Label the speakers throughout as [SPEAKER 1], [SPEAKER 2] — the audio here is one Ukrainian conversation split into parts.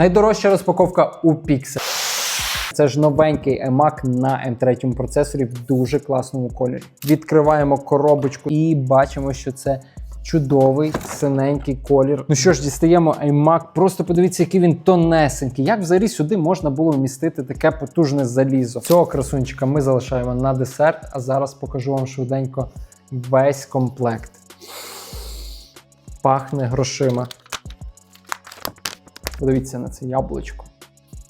[SPEAKER 1] Найдорожча розпаковка у Pixel. Це ж новенький iMac на M3 процесорі в дуже класному кольорі. Відкриваємо коробочку і бачимо, що це чудовий синенький колір. Ну що ж, дістаємо iMac. Просто подивіться, який він тонесенький. Як взагалі сюди можна було вмістити таке потужне залізо? Цього красунчика ми залишаємо на десерт, а зараз покажу вам швиденько весь комплект. Пахне грошима. Подивіться на це яблучко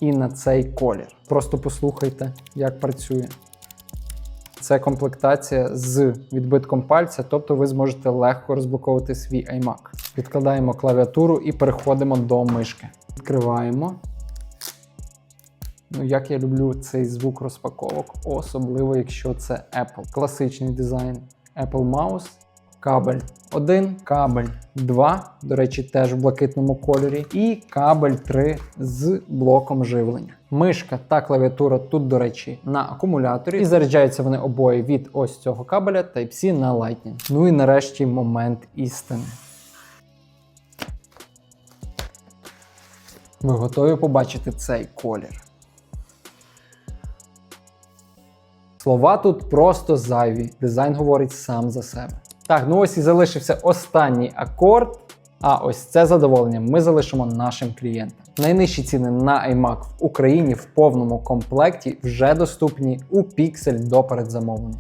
[SPEAKER 1] і на цей колір. Просто послухайте, як працює. Це комплектація з відбитком пальця, тобто ви зможете легко розблоковувати свій iMac. Відкладаємо клавіатуру і переходимо до мишки. Відкриваємо. Ну, як я люблю цей звук розпаковок, особливо якщо це Apple. Класичний дизайн Apple Mouse. Кабель 1, кабель 2, до речі, теж в блакитному кольорі, і кабель 3 з блоком живлення. Мишка та клавіатура тут, до речі, на акумуляторі, і заряджаються вони обоє від ось цього кабеля Type-C на Lightning. Ну і нарешті момент істини. Ви готові побачити цей колір? Слова тут просто зайві. Дизайн говорить сам за себе. Так, ну ось і залишився останній акорд. А ось це задоволення ми залишимо нашим клієнтам. Найнижчі ціни на iMac в Україні в повному комплекті вже доступні у Pixel до передзамовлення.